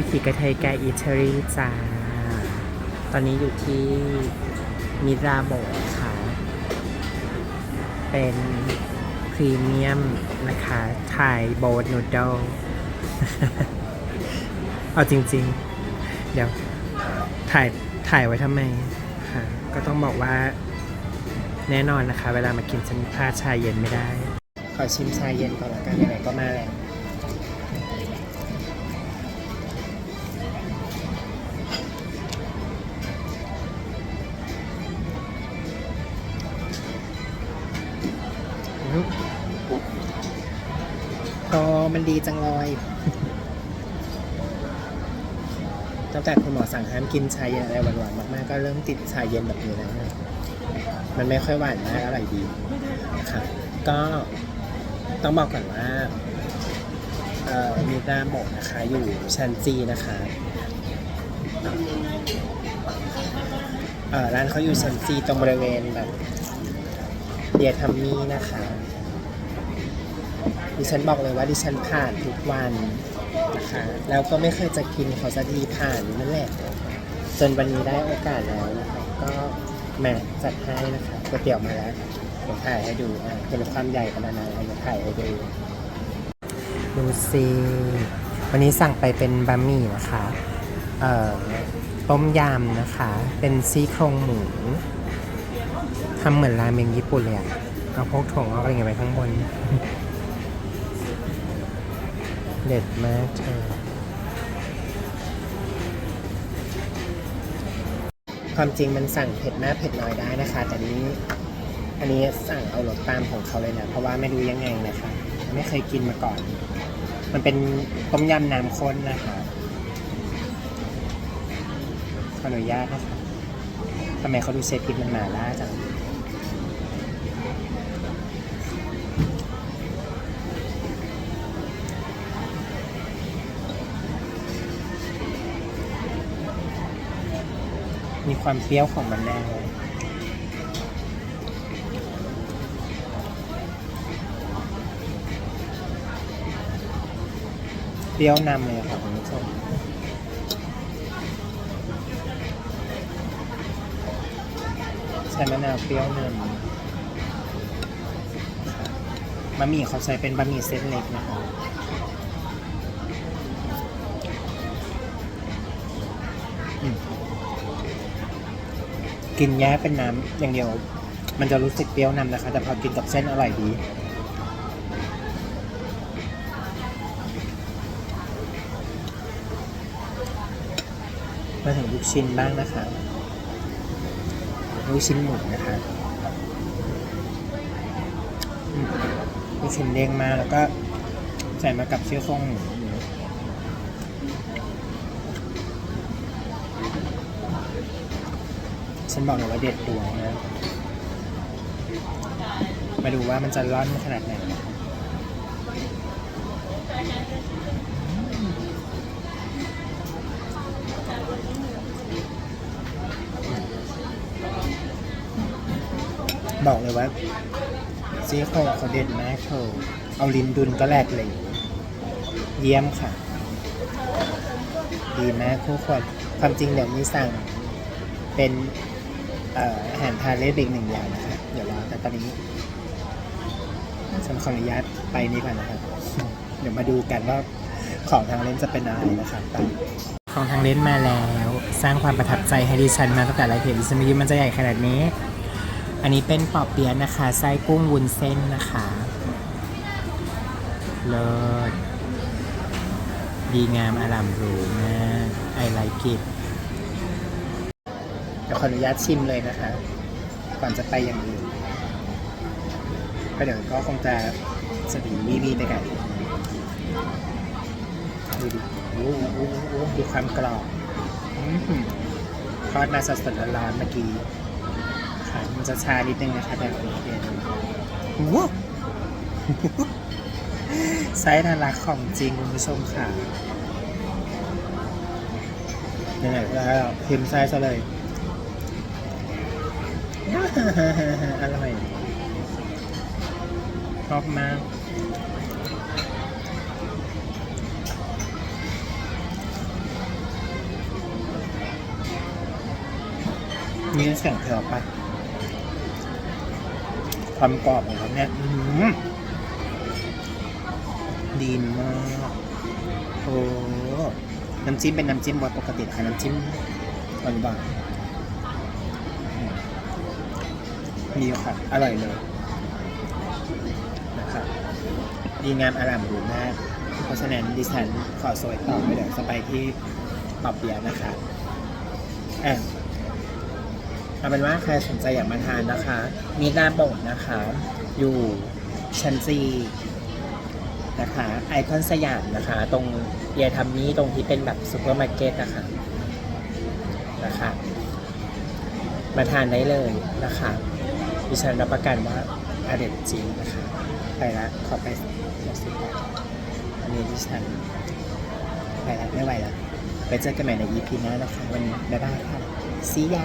วิถีกระเทยแกอิตาลีจ้า ตอนนี้อยู่ที่มิราโบค่ะ เป็นพรีเมียมนะคะไทยโบดนูดเอาจริงๆ เดี๋ยวถ่ายถ่ายไว้ทำไมค่ะก็ต้องบอกว่าแน่นอนนะคะ เวลามากินฉันพลาดชาเย็นไม่ได้ ขอชิมชาเย็นก่อนละกันไหนก็มาแล้ว พอมันดีจังเลยตั้งแต่คุณหมอสั่งห้ามกินชาเย็นอะไรหวานๆมากๆ ก็เริ่มติดชาเย็นแบบนี้แล้วมันไม่ค่อยหวานมากอร่อยดีครับก็ต้องบอกก่อนว่ามีร้านหมกนะคะ อยู่ชั้นจีนะคะร้านเขาอยู่ชั้นจีตรงบริเวณแบบ เดียทัมมี่นะคะ ดิฉันบอกเลยว่าดิฉันผ่านทุกวันนะคะ แล้วก็ไม่เคยจะกินเขาสักทีผ่านนั่นแหละ จนวันนี้ได้โอกาสแล้วนะคะ ก็แม่จัดให้นะคะก๋วยเตี๋ยวมาแล้วเดี๋ยวถ่ายให้ดูอะเป็นความใหญ่ขนาดไหนเดี๋ยวถ่ายให้ดูดูสิวันนี้สั่งไปเป็นบะหมี่นะคะ เอ่อต้มยำนะคะ เป็นซี่โครงหมู ทำเหมือนราเมงญี่ปุ่นเลยอะเอาพวกถั่วงอกอะไรเงี้ยไปข้างบน เด็ดมากเธอความจริงมันสั่งเผ็ดมากเผ็ดน้อยได้นะคะ แต่นี้อันนี้สั่งเอารสตามของเขาเลยนะ เพราะว่าไม่รู้ยังไงนะคะ ไม่เคยกินมาก่อน มันเป็นต้มยำน้ำข้นนะคะขออนุญาตนะคะทำไมเขาดูเชฟพิษมันหมาล่าจัง ความเปรี้ยวของมันแน่เปรี้ยวนำเลยค่ะคุณผู้ชมใช้มะนาวเปรี้ยวนำบะหมี่เขาใช้เป็นบะหมี่เส้นเล็กนะคะอืม กินแย่เป็นน้ำอย่างเดียว มันจะรู้สึกเปรี้ยวนำนะคะ แต่พอกินกับเส้นอร่อยดีมาถึงลูกชิ้นบ้างนะคะลูกชิ้นหมูนะคะลูกชิ้นเด้งมาแล้วก็ใส่มากับเชี่ยวโคงหมู ฉันบอกเลยว่าเด็ดดวงนะมาดูว่ามันจะร่อนขนาดไหนบอกเลยว่าซีโครงเขาเด็ดมากเธอเอาลิ้นดุนก็แหลกเลย เยี่ยมค่ะ ดีมากคู่ควรความจริงเดี๋ยวมีสั่งเป็น อาหารทานเล่นอีกหนึ่งอย่างนะครับเดี๋ยวรอแต่ตอนนี้ฉันขออนุญาตไปนี่ก่อนนะครับ เดี๋ยวมาดูกันว่าของทางเล่นจะเป็นอะไรนะครับของทางเล่นมาแล้ว สร้างความประทับใจให้ดิฉันมาตั้งแต่ไรเห็นดิฉันไม่คิดมันจะใหญ่ขนาดนี้ อันนี้เป็นปอบเปี๊ยะนะคะไส้กุ้งวุ้นเส้นนะคะเลิศดีงามอารามหรูมากไอไลกิตเดี๋ยวขออนุญาตชิมเลยนะคะ ก่อนจะไปอย่างอื่นก็เดี๋ยวก็คงจะสตีวีวีไปกันดูดิโอ้โหดูความกรอบทอดมาสดๆร้อนๆเมื่อกี้ค่ะมันจะชานิดนึงนะคะแบบนี้เดี๋ยว้าวไซส์น่ารักของจริงคุณผู้ชมค่ะยังไงก็พิมพ์ไซส์ซะเลย อร่อยชอบมากมีเสียงเถอะไปความกรอบของเขาเนี่ยดีมากโอ้น้ำจิ้มเป็นน้ำจิ้มวัดปกติค่ะน้ำจิ้มหวาน มีค่ะอร่อยเลยนะครับดีงามอร่ามหรูมาก เพราะฉะนั้นดิฉันขอสวยต่อไปเดี๋ยวจะไปที่ปอบเปียะนะคะอะเอาเป็นว่าใครสนใจอยากมาทานนะคะ มีหน้าโบสถ์นะคะ อยู่ชั้นจีนะคะไอคอนสยามนะคะ ตรงเยทัมนี้ตรงที่เป็นแบบซูเปอร์มาร์เก็ตนะคะนะคะ มาทานได้เลยนะคะ ดิฉันรับประกันว่าอเด็ดจริงนะคะไปละขอไปเดี๋ยวสิบอันนี้ดิฉันไปละไม่ไหวละไปเจอกันใหม่ใน EP หน้านะคะวันนี้บ๊ายบายค่ะ see ya